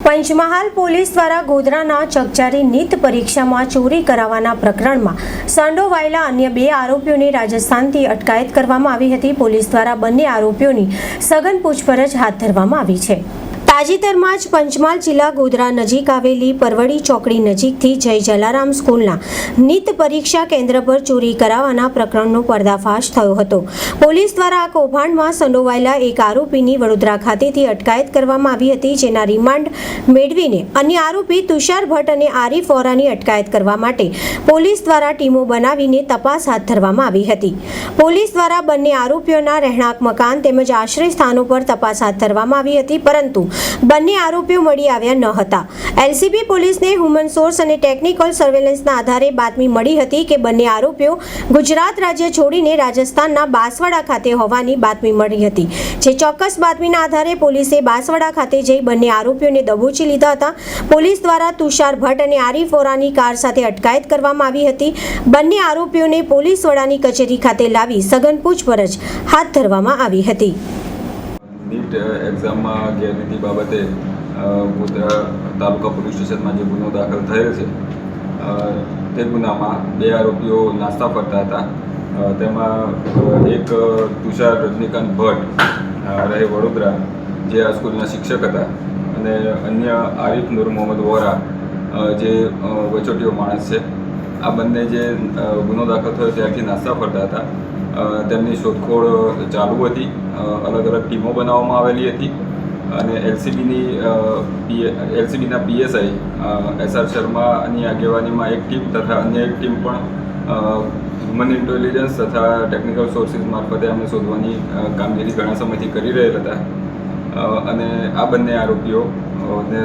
Panchmahal police દ્વારા ગોધરાના ચકચારી NEET પરીક્ષામાં ચોરી કરાવવાના પ્રકરણમાં સંડોવાયેલા અન્ય બે આરોપીઓની રાજસ્થાનથી અટકાયત કરવામાં આવી હતી. પોલીસ દ્વારા બંને આરોપીઓની સઘન પૂછપરછ હાથ ધરવામાં આવી છે. તાજેતરમાં જ પંચમહાલ જિલ્લા ગોધરા નજીક આવેલી પરવડી ચોકડી નજીકથી જય જલારામ સ્કૂલના નિત પરીક્ષા કેન્દ્ર પર ચોરી કરાવવાના પ્રકરણનો પર્દાફાશ થયો હતો. પોલીસ દ્વારા આ કૌભાંડમાં સંડોવાયેલા એક આરોપીની વડોદરા ખાતેથી અટકાયત કરવામાં આવી હતી, જેના રિમાન્ડ મેળવીને અન્ય આરોપી તુષાર ભટ્ટ અને આરીફ વોરાની અટકાયત કરવા માટે પોલીસ દ્વારા ટીમો બનાવીને તપાસ હાથ ધરવામાં આવી હતી. પોલીસ દ્વારા બંને આરોપીઓના રહેણાંક મકાન તેમજ આશ્રય સ્થાનો પર તપાસ હાથ ધરવામાં આવી હતી, પરંતુ બંને આરોપીઓ મળી આવ્યા ન હતા. એલસીબી પોલીસને હ્યુમન સોર્સ અને ટેકનિકલ સર્વેલન્સના આધારે બાતમી મળી હતી કે બંને આરોપીઓ ગુજરાત રાજ્ય છોડીને રાજસ્થાનના બાંસવાડા ખાતે હોવાની બાતમી મળી હતી, જે ચોક્કસ બાતમીના આધારે પોલીસે બાંસવાડા ખાતે જઈ બંને આરોપીઓને દબોચી લીધા હતા. પોલીસ દ્વારા તુષાર ભટ્ટ અને આરીફ ઓરાની કાર સાથે અટકાયત કરવામાં આવી હતી. બંને આરોપીઓને પોલીસ વડાની કચેરી ખાતે લાવી સઘન પૂછપરછ હાથ ધરવામાં આવી હતી. નીટ એક્ઝામમાં ગેરરીતિ બાબતે ગોધરા તાલુકા પોલીસ સ્ટેશનમાં જે ગુનો દાખલ થયેલ છે તે ગુનામાં બે આરોપીઓ નાસ્તા ફરતા હતા. તેમાં એક તુષાર રજનીકાંત ભટ્ટ રહે વડોદરા, જે આ સ્કૂલના શિક્ષક હતા. અને અન્ય આરિફ નૂર મોહમ્મદ વોરા જે વચોટીઓ માણસ છે. આ બંને જે ગુનો દાખલ થયો, ત્યારથી નાસ્તા ફરતા હતા. તેમની શોધખોળ ચાલુ હતી. અલગ અલગ ટીમો બનાવવામાં આવેલી હતી. અને એલસીબીની એલસીબીના પીએસઆઈ એસ આર શર્માની આગેવાનીમાં એક ટીમ તથા અન્ય એક ટીમ પણ હ્યુમન ઇન્ટેલિજન્સ તથા ટેકનિકલ સોર્સિસ મારફતે અમને શોધવાની કામગીરી ઘણા સમયથી કરી રહેલ હતા. અને આ બંને આરોપીઓ ને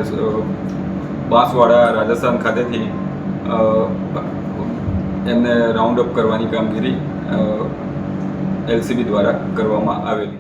બાંસવાડા રાજસ્થાન ખાતેથી એમને રાઉન્ડ અપ કરવાની કામગીરી એલસીબી દ્વારા કરવામાં આવેલી